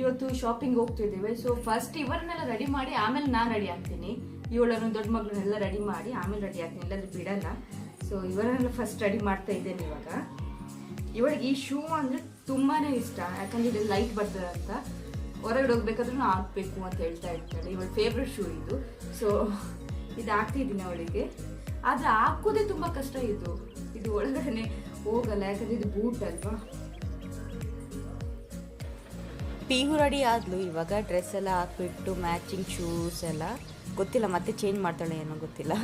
ಇವತ್ತು ಶಾಪಿಂಗ್ ಹೋಗ್ತಿದ್ದೇವೆ so first ಇವರನ್ನೆಲ್ಲ ರೆಡಿ ಮಾಡಿ, ಆಮೇಲೆ ನಾನು ರೆಡಿ ಆಗ್ತೀನಿ. ಇವಳನ್ನು, ದೊಡ್ಡ ಮಗಳನ್ನೆಲ್ಲ ರೆಡಿ ಮಾಡಿ, ಆಮೇಲೆ ರೆಡಿ ಆಗ್ತೀನಿ. ಇಲ್ಲಾಂದ್ರೆ ಬಿಡಲ್ಲ. ಸೊ ಇವರನ್ನೆಲ್ಲ ಫಸ್ಟ್ ರೆಡಿ ಮಾಡ್ತಾ ಇದ್ದೇನೆ ಇವಾಗ. ಇವಳಿಗೆ ಈ ಶೂ ಅಂದರೆ ತುಂಬಾ ಇಷ್ಟ. ಯಾಕಂದ್ರೆ ಇದು ಲೈಟ್ ಬರ್ತದೆ ಅಂತ. ಹೊರಗಡೆ ಹೋಗ್ಬೇಕಾದ್ರೂ ಹಾಕ್ಬೇಕು ಅಂತ ಹೇಳ್ತಾ ಇರ್ತಾಳೆ. ಇವಳ ಫೇವ್ರೆಟ್ ಶೂ ಇದು. ಸೊ ಇದು ಹಾಕ್ತಿದ್ದೀನಿ ಅವಳಿಗೆ. ಆದರೆ ಹಾಕೋದೇ ತುಂಬ ಕಷ್ಟ ಇದು. ಇದು ಒಳಗಡೆ ಹೋಗಲ್ಲ. ಯಾಕಂದ್ರೆ ಇದು ಬೂಟ್ ಅಲ್ವಾ? ಪಿಹು ರೆಡಿ ಆದ್ಲು ಇವಾಗ ಡ್ರೆಸ್ ಎಲ್ಲ ಹಾಕ್ಬಿಟ್ಟು ಮ್ಯಾಚಿಂಗ್ ಶೂಸ್ ಎಲ್ಲ. ಗೊತ್ತಿಲ್ಲ ಮತ್ತೆ ಚೇಂಜ್ ಮಾಡ್ತಾಳೆ ಏನೋ ಗೊತ್ತಿಲ್ಲ.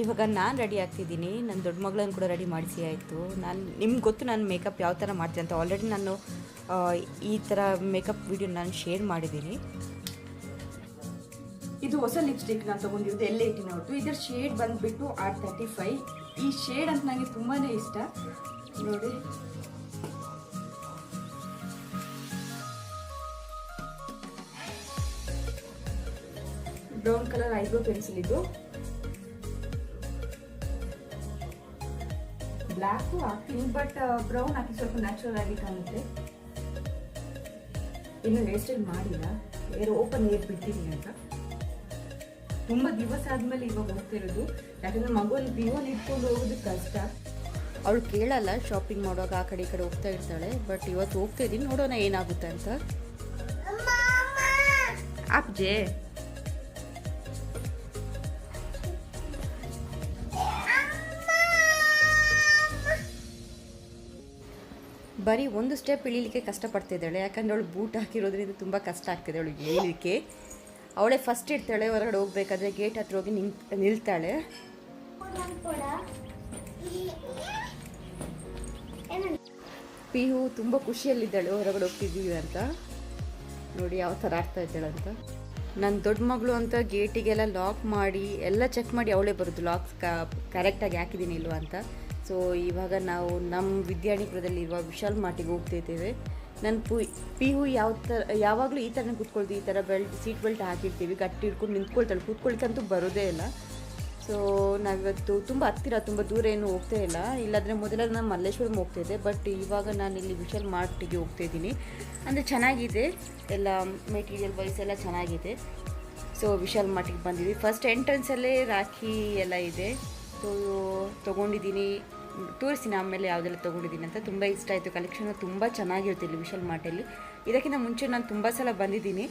ಇವಾಗ ನಾನು ರೆಡಿ ಆಗ್ತಿದ್ದೀನಿ. ನನ್ನ ದೊಡ್ಡ ಮಗಳನ್ನ ಕೂಡ ರೆಡಿ ಮಾಡಿಸಿ ಆಯಿತು. ನಾನು, ನಿಮ್ಗೆ ಗೊತ್ತು ನಾನು ಮೇಕಪ್ ಯಾವ ಥರ ಮಾಡ್ತೀನಿ ಅಂತ. ಆಲ್ರೆಡಿ ನಾನು ಈ ಥರ ಮೇಕಪ್ ವಿಡಿಯೋ ನಾನು ಶೇರ್ ಮಾಡಿದ್ದೀನಿ. ಇದು ಹೊಸ ಲಿಪ್ಸ್ಟಿಕ್ ನಾನು ತೊಗೊಂಡಿರೋದು ಎಲ್ ಇಟ್ಟಿನ ಹೊರತು ಇದರ ಶೇಡ್ ಬಂದುಬಿಟ್ಟು ಆರ್ ತರ್ಟಿ ಫೈವ್ ಈ ಶೇಡ್ ಅಂತ ನನಗೆ ತುಂಬಾ ಇಷ್ಟ. ನೋಡಿ. ಬ್ರೌನ್ ಕಲರ್ ಐಬ್ರೋ ಪೆನ್ಸಿಲ್ ಇದು. ಬ್ಲ್ಯಾಕು ಹಾಕ್ತೀನಿ ಬಟ್ ಬ್ರೌನ್ ಹಾಕಿ ಸ್ವಲ್ಪ ನ್ಯಾಚುರಲ್ ಆಗಿ ಕಾಣುತ್ತೆ. ಇನ್ನು ವೇಸ್ಟೇಜ್ ಮಾಡಿಲ್ಲ. ಏರ್ ಓಪನ್ ಏರ್ ಬಿಟ್ಟಿದ್ದೀನಿ ಅಂತ. ತುಂಬ ದಿವಸ ಆದ್ಮೇಲೆ ಇವಾಗ ಹೋಗ್ತಿರೋದು. ಯಾಕಂದ್ರೆ ಮಗುವಲ್ಲಿ ಬಿವಲ್ಲಿ ಇಟ್ಕೊಂಡು ಹೋಗೋದು ಕಷ್ಟ. ಅವಳು ಕೇಳಲ್ಲ ಶಾಪಿಂಗ್ ಮಾಡುವಾಗ ಆ ಕಡೆ ಈ ಕಡೆ ಹೋಗ್ತಾ ಇರ್ತಾಳೆ. ಬಟ್ ಇವತ್ತು ಹೋಗ್ತಾ ಇದ್ದೀನಿ ನೋಡೋಣ ಏನಾಗುತ್ತೆ ಅಂತ. ಅಪ್ಜೆ ಬರೀ ಒಂದು ಸ್ಟೆಪ್ ಇಳಿಲಿಕ್ಕೆ ಕಷ್ಟಪಡ್ತಿದ್ದಾಳೆ. ಯಾಕಂದರೆ ಅವಳು ಬೂಟ್ ಹಾಕಿರೋದ್ರಿಂದ ತುಂಬ ಕಷ್ಟ ಆಗ್ತಿದೆ ಅವಳಿಗೆ ಇಳಿಲಿಕ್ಕೆ ಅವಳೇ ಫಸ್ಟ್ ಇಡ್ತಾಳೆ, ಹೊರಗಡೆ ಹೋಗ್ಬೇಕಾದ್ರೆ ಗೇಟ್ ಹತ್ರ ಹೋಗಿ ನಿಂತ, ನಿಲ್ತಾಳೆ. ಪಿಹು ತುಂಬ ಖುಷಿಯಲ್ಲಿದ್ದಾಳೆ, ಹೊರಗಡೆ ಹೋಗ್ತಿದ್ದೀವಿ ಅಂತ. ನೋಡಿ ಯಾವ ಥರ ಆಡ್ತಾ ಇದ್ದಾಳಂತ ನನ್ನ ದೊಡ್ಡ ಮಗಳು ಅಂತ ಗೇಟಿಗೆಲ್ಲ ಲಾಕ್ ಮಾಡಿ, ಎಲ್ಲ ಚೆಕ್ ಮಾಡಿ ಅವಳೇ ಬರೋದು. ಲಾಕ್ ಕರೆಕ್ಟಾಗಿ ಹಾಕಿದ್ದೀನಿ ಇಲ್ವಾ ಅಂತ. ಸೊ, ಇವಾಗ ನಾವು ನಮ್ಮ ವಿದ್ಯಾನಿಪುರದಲ್ಲಿರುವ ವಿಶಾಲ್ ಮಾರ್ಟಿಗೆ ಹೋಗ್ತಿದ್ದೇವೆ. ನನ್ನ ಪು ಯು ಯಾವ ಥರ ಯಾವಾಗಲೂ ಈ ಥರನೇ ಕೂತ್ಕೊಳ್ತೀವಿ ಈ ಥರ ಬೆಲ್ಟ್, ಸೀಟ್ ಬೆಲ್ಟ್ ಹಾಕಿರ್ತೀವಿ. ಗಟ್ಟಿ ಹಿಡ್ಕೊಂಡು ನಿಂತ್ಕೊಳ್ತಾಳೆ. ಕೂತ್ಕೊಳ್ಕಂತೂ ಬರೋದೇ ಇಲ್ಲ. ಸೊ, ನಾವಿವತ್ತು ತುಂಬ ಹತ್ತಿರ, ತುಂಬ ದೂರ ಏನು ಹೋಗ್ತಾ ಇಲ್ಲ. ಇಲ್ಲಾಂದರೆ ಮೊದಲ ನಾನು ಮಲ್ಲೇಶ್ವರಂ ಹೋಗ್ತಿದ್ದೆ. ಬಟ್ ಇವಾಗ ನಾನು ಇಲ್ಲಿ ವಿಶಾಲ್ ಮಾರ್ಟಿಗೆ ಹೋಗ್ತಾ ಇದ್ದೀನಿ ಅಂದರೆ ಚೆನ್ನಾಗಿದೆ. ಎಲ್ಲ ಮೆಟೀರಿಯಲ್ ವೈಸ್ ಎಲ್ಲ ಚೆನ್ನಾಗಿದೆ. ಸೊ, ವಿಶಾಲ್ ಮಾರ್ಟಿಗೆ ಬಂದಿದ್ವಿ. ಫಸ್ಟ್ ಎಂಟ್ರೆನ್ಸಲ್ಲೇ ರಾಖಿ ಎಲ್ಲ ಇದೆ. ಸೊ, ತೊಗೊಂಡಿದ್ದೀನಿ. ತೋರಿಸ್ತೀನಿ ಆಮೇಲೆ ಯಾವುದೆಲ್ಲ ತೊಗೊಂಡಿದ್ದೀನಿ ಅಂತ. ತುಂಬ ಇಷ್ಟ ಆಯಿತು. ಕಲೆಕ್ಷನ್ ತುಂಬ ಚೆನ್ನಾಗಿರುತ್ತೆ ಇಲ್ಲಿ ವಿಶಾಲ್ ಮಾರ್ಟಲ್ಲಿ ಇದಕ್ಕಿಂತ ಮುಂಚೆ ನಾನು ತುಂಬ ಸಲ ಬಂದಿದ್ದೀನಿ.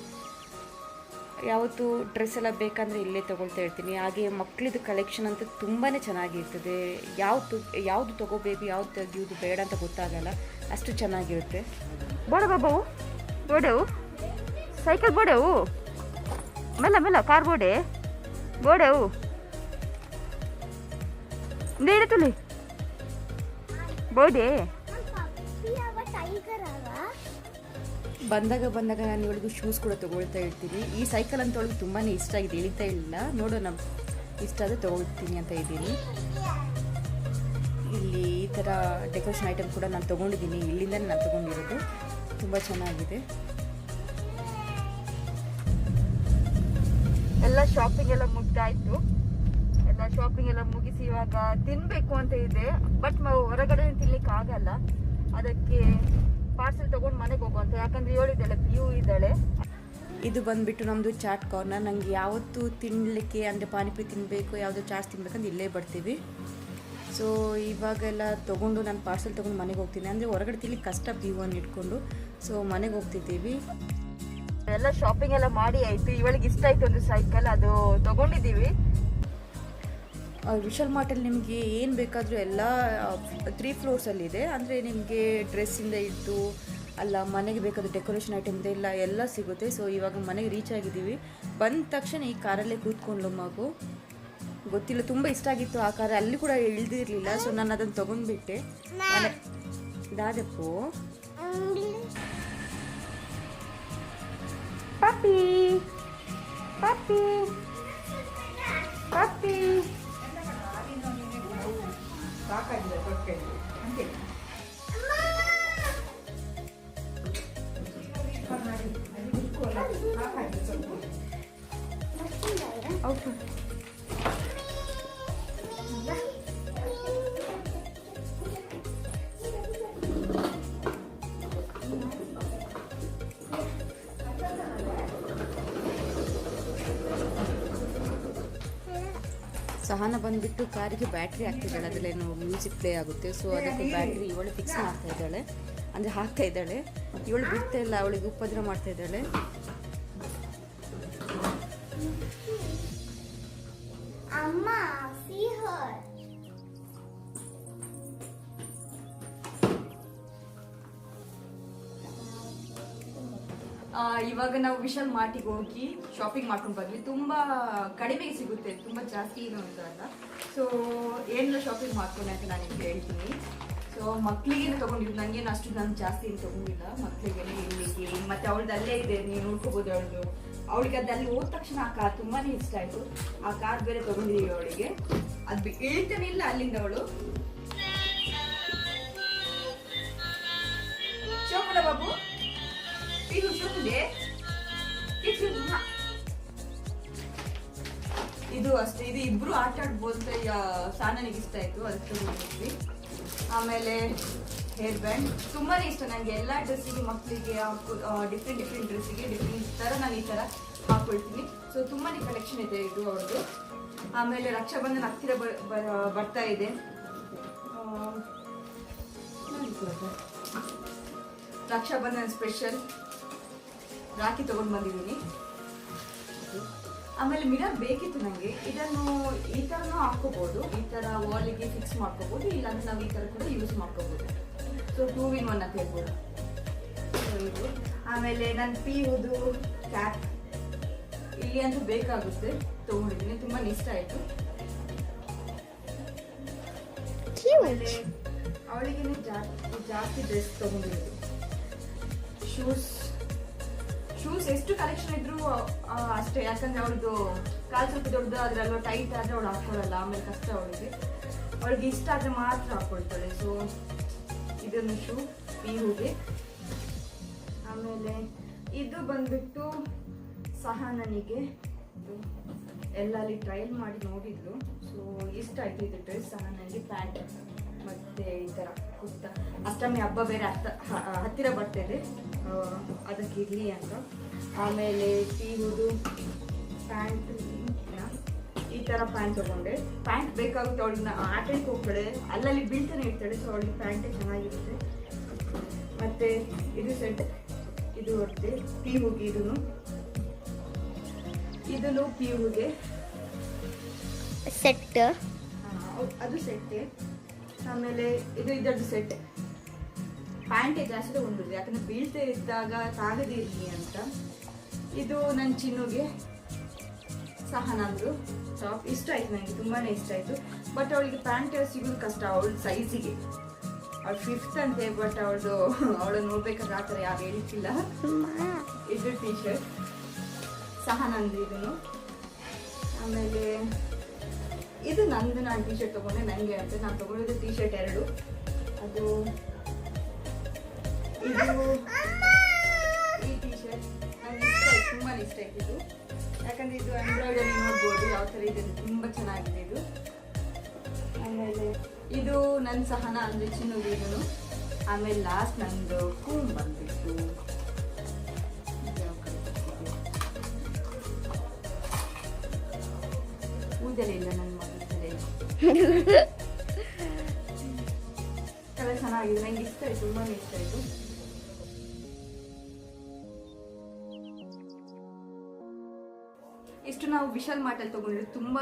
ಯಾವತ್ತು ಡ್ರೆಸ್ ಎಲ್ಲ ಬೇಕಂದರೆ ಇಲ್ಲೇ ತೊಗೊಳ್ತಾ ಇರ್ತೀನಿ. ಹಾಗೆ ಮಕ್ಕಳದು ಕಲೆಕ್ಷನ್ ಅಂತ ತುಂಬಾ ಚೆನ್ನಾಗಿರ್ತದೆ. ಯಾವುದು ಯಾವುದು ತೊಗೋಬೇಕು ಯಾವ್ದು ತೆಗಿಯೋದು ಬೇಡ ಅಂತ ಗೊತ್ತಾಗಲ್ಲ. ಅಷ್ಟು ಚೆನ್ನಾಗಿರುತ್ತೆ. ಬೋಡ ಬಾಬು. ಬೋಡೆವು ಸೈಕಲ್ ಬೋಡೆವು ಮೆಲ್ಲ ಮೆಲ್ಲ, ಕಾರ್ ಬೋಡೆ. ಬೋಡೆವು ನೀಡ ತುಲಿ? ಬೋಡೆ ಬಂದಾಗ ಬಂದಾಗ ನಾನು ಇವಳಿಗೂ ಶೂಸ್ ಕೂಡ ತೊಗೊಳ್ತಾ ಇರ್ತೀನಿ. ಈ ಸೈಕಲ್ ಅಂತ ಒಳಗೆ ತುಂಬಾ ಇಷ್ಟ ಆಗಿದೆ ಇಳಿತಾ ಇಲ್ಲ ನೋಡೋಣ ಇಷ್ಟ ಆದರೆ ತೊಗೊಳ್ತೀನಿ ಅಂತ ಇದ್ದೀನಿ. ಇಲ್ಲಿ ಈ ಥರ ಡೆಕೋರೇಷನ್ ಐಟಮ್ ಕೂಡ ನಾನು ತೊಗೊಂಡಿದ್ದೀನಿ. ಇಲ್ಲಿಂದ ನಾನು ತೊಗೊಂಡಿರೋದು. ತುಂಬ ಚೆನ್ನಾಗಿದೆ. ಎಲ್ಲ ಶಾಪಿಂಗ್ ಎಲ್ಲ ಮುಗ್ದಾಯ್ತು. ಶಾಪಿಂಗ್ ಎಲ್ಲ ಮುಗಿಸಿ ಇವಾಗ ತಿನ್ಬೇಕು ಅಂತ ಇದೆ. ಬಟ್ ಹೊರಗಡೆ ತಿನ್ಲಿಕ್ಕೆ ಆಗಲ್ಲ. ಅದಕ್ಕೆ ಪಾರ್ಸೆಲ್ ತಗೊಂಡು ಮನೆಗೆ ಹೋಗುವಂತ ಯಾಕಂದ್ರೆ ಹೇಳಿದ್ದಾಳೆ ಪ್ಯೂ ಇದ್ದಾಳೆ. ಇದು ಬಂದ್ಬಿಟ್ಟು ನಮ್ಮದು ಚಾಟ್ ಕಾರ್ನರ್ ನನಗೆ ಯಾವತ್ತು ತಿನ್ನಲಿಕ್ಕೆ ಅಂದರೆ ಪಾನಿಪುರಿ ತಿನ್ನಬೇಕು ಯಾವುದೋ ಚಾಟ್ಸ್ ತಿನ್ಬೇಕಂತ ಇಲ್ಲೇ ಬರ್ತೀವಿ. ಸೊ ಇವಾಗೆಲ್ಲ ತೊಗೊಂಡು ನಾನು ಪಾರ್ಸೆಲ್ ತೊಗೊಂಡು ಮನೆಗೆ ಹೋಗ್ತೀನಿ. ಅಂದರೆ ಹೊರಗಡೆ ತಿನ್ಲಿಕ್ಕೆ ಕಷ್ಟ ಪ್ಯೂವನ್ನು ಇಟ್ಕೊಂಡು. ಸೊ ಮನೆಗೆ ಹೋಗ್ತಿದ್ದೀವಿ. ಎಲ್ಲ ಶಾಪಿಂಗ್ ಎಲ್ಲ ಮಾಡಿ ಆಯಿತು. ಇವಳಿಗೆ ಇಷ್ಟ ಆಯಿತು ಒಂದು ಸೈಕಲ್ ಅದು ತಗೊಂಡಿದ್ದೀವಿ. ವಿಶಾಲ್ ಮಾರ್ಟಲ್ಲಿ ನಿಮಗೆ ಏನು ಬೇಕಾದರೂ ಎಲ್ಲ ತ್ರೀ ಫ್ಲೋರ್ಸಲ್ಲಿದೆ ಅಂದರೆ ನಿಮಗೆ ಡ್ರೆಸ್ಸಿಂದ ಇದ್ದು ಅಲ್ಲ ಮನೆಗೆ ಬೇಕಾದ ಡೆಕೋರೇಷನ್ ಐಟಮ್ದ ಇಲ್ಲ, ಎಲ್ಲ ಸಿಗುತ್ತೆ. ಸೊ ಇವಾಗ ಮನೆಗೆ ರೀಚ್ ಆಗಿದ್ದೀವಿ. ಬಂದ ತಕ್ಷಣ ಈ ಕಾರಲ್ಲೇ ಕೂತ್ಕೊಂಡ್ಲು ಮಗು. ಗೊತ್ತಿಲ್ಲ, ತುಂಬ ಇಷ್ಟ ಆಗಿತ್ತು ಆ ಕಾರ. ಅಲ್ಲಿ ಕೂಡ ಇಳ್ದಿರಲಿಲ್ಲ. ಸೊ ನಾನು ಅದನ್ನು ತೊಗೊಂಡ್ಬಿಟ್ಟೆ. ಮನೆ ದಾದಪ್ಪು. తాకాలి తొక్కలి అంతే అది అది ఓకే ಸಹನ ಬಂದ್ಬಿಟ್ಟು ಕಾರಿಗೆ ಬ್ಯಾಟ್ರಿ ಹಾಕ್ತಿದ್ದಾಳೆ. ಅದರಲ್ಲೇನು ಮ್ಯೂಸಿಕ್ ಪ್ಲೇ ಆಗುತ್ತೆ. ಸೊ ಅದಕ್ಕೆ ಬ್ಯಾಟ್ರಿ ಇವಳು ಫಿಕ್ಸ್ ಮಾಡ್ತಾ ಇದ್ದಾಳೆ. ಅಂದರೆ ಹಾಕ್ತಾ ಇದ್ದಾಳೆ. ಇವಳು ಬಿಡ್ತಾ ಇಲ್ಲ. ಅವಳಿಗೆ ಉಪದ್ರ ಮಾಡ್ತಾ ಇದ್ದಾಳೆ. Amma, ಇವಾಗ ನಾವು ವಿಶಾಲ್ ಮಾರ್ಟಿಗೆ ಹೋಗಿ ಶಾಪಿಂಗ್ ಮಾಡ್ಕೊಂಡು ಬರ್ಲಿ ತುಂಬ ಕಡಿಮೆಗೆ ಸಿಗುತ್ತೆ, ತುಂಬ ಜಾಸ್ತಿ ಏನು ಅಂತ ಅಲ್ಲ. ಸೊ ಏನೆಲ್ಲ ಶಾಪಿಂಗ್ ಮಾಡ್ಕೊಂಡೆ ಅಂತ ನಾನು ನಿಮ್ಗೆ ಹೇಳ್ತೀನಿ. ಸೊ ಮಕ್ಕಳಿಗೆ ತೊಗೊಂಡಿದ್ದು ನನಗೇನು ಅಷ್ಟು ನಾನು ಜಾಸ್ತಿ ಏನು ತಗೊಂಡಿಲ್ಲ. ಮಕ್ಕಳಿಗೆ ಇಲ್ಲಿಗೆ ಮತ್ತು ಅವಳದ್ದು ಅಲ್ಲೇ ಇದೆ ನೀವು ನೋಡ್ಕೋಬೋದು ಅವಳದು. ಅವಳಿಗೆ ಅದಲ್ಲಿ ಹೋದ ತಕ್ಷಣ ಆ ಕಾರ್ ತುಂಬಾ ಇಷ್ಟ ಆಯಿತು. ಆ ಕಾರ್ ಬೇರೆ ತೊಗೊಂಡಿದ್ದೀವಿ ಅವಳಿಗೆ. ಅದು ಬಿ- ಇಳಿತಾನೆ ಇಲ್ಲ ಅಲ್ಲಿಂದ ಅವಳು. ಇದು. ಅಷ್ಟೇ, ಇದು ಇಬ್ರು ಆಟ ಆಡ್ಬೋದು ಸಾನನಿಗೆ ಇಷ್ಟ ಆಯ್ತು ಅದಕ್ಕೆ ಆಮೇಲೆ ಹೇರ್ ಬ್ಯಾಂಡ್ ತುಂಬಾನೇ ಇಷ್ಟ ನನಗೆ ಎಲ್ಲ ಡ್ರೆಸ್ಸಿಗೆ ಮಕ್ಕಳಿಗೆ ಡಿಫ್ರೆಂಟ್ ಡಿಫ್ರೆಂಟ್ ಡ್ರೆಸ್ಸಿಗೆ ಡಿಫ್ರೆಂಟ್ ಥರ ನಾನು ಈ ತರ ಹಾಕೊಳ್ತೀನಿ. ಸೊ ತುಂಬಾನೇ ಕಲೆಕ್ಷನ್ ಇದೆ ಇದು ಅವ್ರದ್ದು ಆಮೇಲೆ ರಕ್ಷಾಬಂಧನ ಹತ್ತಿರ ಬರ್ತಾ ಇದೆ. ರಕ್ಷಾಬಂಧನ ಸ್ಪೆಷಲ್ ರಾಖಿ ತಗೊಂಡು ಬಂದಿದ್ದೀನಿ. ಆಮೇಲೆ ಮಿರರ್ ಬೇಕಿತ್ತು ನನಗೆ ಇದನ್ನು ಈ ಥರನೂ ಹಾಕ್ಕೋಬೋದು. ಈ ಥರ ವಾಲಿಗೆ ಫಿಕ್ಸ್ ಮಾಡ್ಕೋಬೋದು ಇಲ್ಲಾಂದ್ರೆ ನಾವು ಈ ಥರ ಕೂಡ ಯೂಸ್ ಮಾಡ್ಕೋಬೋದು. ಸೊ ಟೂ ವಿನ್ ಒನ್ ಅಂತ ಹೇಳ್ಬೋದು? ಇದು. ಆಮೇಲೆ ನನ್ನ ಪಿ ಉದು ಕ್ಯಾಪ್ ಇಲ್ಲಿ ಅಂತೂ ಬೇಕಾಗುತ್ತೆ. ತೊಗೊಂಡಿದ್ದೀನಿ ತುಂಬ ಇಷ್ಟ ಆಯಿತು. ಆಮೇಲೆ ಅವಳಿಗೆ ಜಾಸ್ತಿ ಡ್ರೆಸ್ ತೊಗೊಂಡಿದ್ದು ಶೂಸ್ ಶೂಸ್ ಎಷ್ಟು ಕಲೆಕ್ಷನ್ ಇದ್ರು ಅಷ್ಟೇ. ಯಾಕಂದ್ರೆ ಅವಳದು ಕಾಲು ಸ್ವಲ್ಪ ದೊಡ್ಡದು ಅಲ್ವಾ ಟೈಟ್ ಆದ್ರೆ ಅವಳು ಹಾಕೊಳ್ಳಲ್ಲ ಆಮೇಲೆ ಕಷ್ಟ ಅವಳಿಗೆ. ಅವಳಿಗೆ ಇಷ್ಟ ಆದ್ರೆ ಮಾತ್ರ ಹಾಕೊಳ್ತಾಳೆ ಸೊ ಇದೊಂದು ಶೂ ಹೂಗೆ. ಆಮೇಲೆ ಇದು ಬಂದ್ಬಿಟ್ಟು ಸಹ ನನಗೆ ಎಲ್ಲ ಅಲ್ಲಿ ಟ್ರಯಲ್ ಮಾಡಿ ನೋಡಿದ್ರು. ಸೊ ಇಷ್ಟ ಆಯ್ತು ಇದು ಡ್ರೆಸ್ ಸಹ ನನಗೆ ಪ್ಯಾಂಟ್ ಮತ್ತೆ ಈ ಥರ ಕುರ್ತಾ. ಅಷ್ಟಮಿ ಹಬ್ಬ ಬೇರೆ ಹತ್ತ ಹತ್ತಿರ ಬರ್ತಾ ಅದಕ್ಕೆ ಇರಲಿ ಅಂತ. ಆಮೇಲೆ ಟೀಗುದು ಪ್ಯಾಂಟ್ ಈ ಥರ ಪ್ಯಾಂಟ್ ತಗೊಂಡೆ. ಪ್ಯಾಂಟ್ ಬೇಕಾಗುತ್ತೆ ಅವಳನ್ನ ಆಟಕ್ಕೆ ಹೋಗ್ತಾಳೆ. ಅಲ್ಲಲ್ಲಿ ಬೀಳ್ತಾನೆ ಇರ್ತಾಳೆ ಸೊ ಅವಳಿಗೆ ಪ್ಯಾಂಟೇ ಚೆನ್ನಾಗಿರುತ್ತೆ. ಮತ್ತು ಇದು ಸೆಟ್ ಇದು ಹೊರತೆ ಪಿ ಹುಗೆ ಇದೂ ಇದನ್ನು ಪಿ ಹುಗೆ ಸೆಟ್ ಅದು ಸೆಟ್ಟೆ ಆಮೇಲೆ ಇದು ಇದರದ್ದು ಸೆಟ್ ಪ್ಯಾಂಟೇ ಜಾಸ್ತಿ ತೊಗೊಂಡ್ಬಿಡ್ರಿ, ಯಾಕಂದ್ರೆ ಬೀಳ್ತೇ ಇದ್ದಾಗ ತಾಗದೇ ಇರಲಿ ಅಂತ. ಇದು ನನ್ನ ಚಿನ್ನುಗೆ. ಸಹ ನಂದು ಟಾಪ್. ಇಷ್ಟ ಆಯ್ತು ನನಗೆ ತುಂಬಾ ಇಷ್ಟ ಆಯಿತು. ಬಟ್ ಅವಳಿಗೆ ಪ್ಯಾಂಟ್ ಸಿಗೋದು ಕಷ್ಟ, ಅವಳ ಸೈಜಿಗೆ ಅವಳು ಫಿಫ್ತ್ ಅಂತೆ, ಬಟ್ ಅವಳದು ಅವಳು ನೋಡ್ಬೇಕಾದ್ರೆ ಆ ಥರ ಯಾರು ಹೇಳ್ತಿಲ್ಲ. ಇದು ಟೀ ಶರ್ಟ್ ಸಹ ನಂದು ಇದನ್ನು. ಆಮೇಲೆ ಇದು ನಂದು, ನಾನು ಟೀ ಶರ್ಟ್ ತೊಗೊಂಡೆ ನನಗೆ ಅಂತ. ನಾನು ತೊಗೊಂಡಿದ್ದು ಟೀ ಶರ್ಟ್ ಎರಡು. ಅದು ಇದು ಈ ಟೀ ಶರ್ಟ್ ನನಗೆ ಇಷ್ಟ ಆಯ್ತು ತುಂಬಾ ಇಷ್ಟ ಆಯ್ತು ಯಾಕಂದ್ರೆ ಇದು ಎಂಬ್ರಾಯ್ಡರಿ ನೋಡ್ಬೋದು ಯಾವ ಥರ ಇದೆ ತುಂಬಾ ಚೆನ್ನಾಗಿದೆ ಇದು ಆಮೇಲೆ ಇದು ನನ್ನ ಸಹನ ಅಂದರೆ ಚಿನ್ನದು ಇದನ್ನು ಆಮೇಲೆ ಲಾಸ್ಟ್ ನಂದು ಕೂಮ್ ಬಂದಿತ್ತು ಇದು ಯಾವ colour ಇದೆ? ಕೂದಲೇ ಇಲ್ಲ ನನ್ನ ಮಗನ ಕಲರ್ ಚೆನ್ನಾಗಿದೆ ನಂಗೆ ಇಷ್ಟ ಆಯ್ತು ತುಂಬಾ ಇಷ್ಟ ಆಯ್ತು ನಾವು ವಿಶಾಲ್ ಮಾರ್ಟಲ್ಲಿ ತಗೊಂಡ್ರೆ ತುಂಬಾ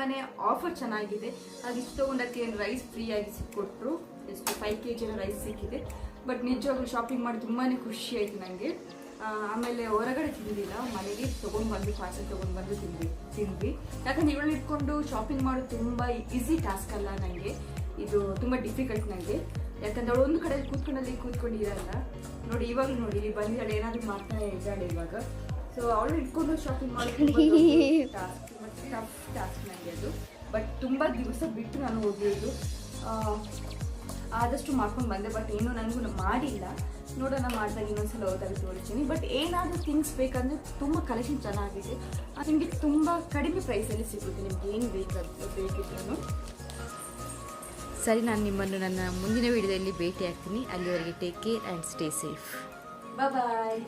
ಆಫರ್ ಚೆನ್ನಾಗಿದೆ. ಅದು ಇಷ್ಟು ಏನು ರೈಸ್ ಫ್ರೀಯಾಗಿ ಸಿಕ್ಕೊಟ್ರು. ಎಷ್ಟು ಫೈವ್ ಕೆ ಜಿನ ರೈಸ್ ಸಿಕ್ಕಿದೆ. ಬಟ್ ನಿಜವಾಗ್ಲೂ ಶಾಪಿಂಗ್ ಮಾಡಿ ತುಂಬಾ ಖುಷಿ ಆಯಿತು ನನಗೆ ಆಮೇಲೆ ಹೊರಗಡೆ ತಿಂದಿಲ್ಲ. ಮನೆಗೆ ತೊಗೊಂಡು ಬಂದು ಪಾರ್ಸಲ್ ತೊಗೊಂಡು ಬಂದು ತಿಂದ್ವಿ ತಿಂದ್ವಿ. ಯಾಕಂದ್ರೆ ಇವಳು ಇಟ್ಕೊಂಡು ಶಾಪಿಂಗ್ ಮಾಡೋದು ತುಂಬ ಈಸಿ ಟಾಸ್ಕ್ ಅಲ್ಲ ನನಗೆ ಇದು ತುಂಬ ಡಿಫಿಕಲ್ಟ್ ನನಗೆ ಯಾಕಂದ್ರೆ ಅವಳು ಒಂದು ಕಡೆ ಕೂತ್ಕೊಂಡಲ್ಲಿ ಕೂತ್ಕೊಂಡಿರಲ್ಲ ನೋಡಿ ಇವಾಗ ನೋಡಿ ಇಲ್ಲಿ ಬಂದಿದ್ದಾಳೆ, ಏನಾದರೂ ಮಾಡ್ತಾ ಇದ್ದಾಳೆ ಇವಾಗ. ಸೊ ಅವಳು ಇಟ್ಕೊಂಡು ಶಾಪಿಂಗ್ ಟಾಸ್ಕ್ ಮತ್ತು ಟಫ್ ಟಾಸ್ಕ್ ನನಗೆ ಅದು. ಬಟ್ ತುಂಬ ದಿವಸ ಬಿಟ್ಟು ನಾನು ಹೋಗಿರೋದು. ಆ, ಆದಷ್ಟು ಮಾಡ್ಕೊಂಡು ಬಂದೆ ಬಟ್ ಏನು ನನಗೂ ಮಾಡಿಲ್ಲ. ನೋಡೋಣ ಮಾಡಿದಾಗ ಇನ್ನೊಂದ್ಸಲ ಹೋದಾಗ ತೋರಿಸ್ತೀನಿ. ಬಟ್ ಏನಾದರೂ ಥಿಂಗ್ಸ್ ಬೇಕಂದ್ರೆ ತುಂಬ ಕಲೆಕ್ಷನ್ ಚೆನ್ನಾಗಿದೆ. ಅದು ನಿಮಗೆ ತುಂಬ ಕಡಿಮೆ ಪ್ರೈಸಲ್ಲಿ ಸಿಗುತ್ತೆ. ನಿಮ್ಗೆ ಏನು ಬೇಕಾದ ಬೇಕಿದ್ರು ಸರಿ ನಾನು ನಿಮ್ಮನ್ನು ನನ್ನ ಮುಂದಿನ ವಿಡಿಯೋದಲ್ಲಿ ಭೇಟಿ ಆಗ್ತೀನಿ ಅಲ್ಲಿವರೆಗೆ take care and stay safe bye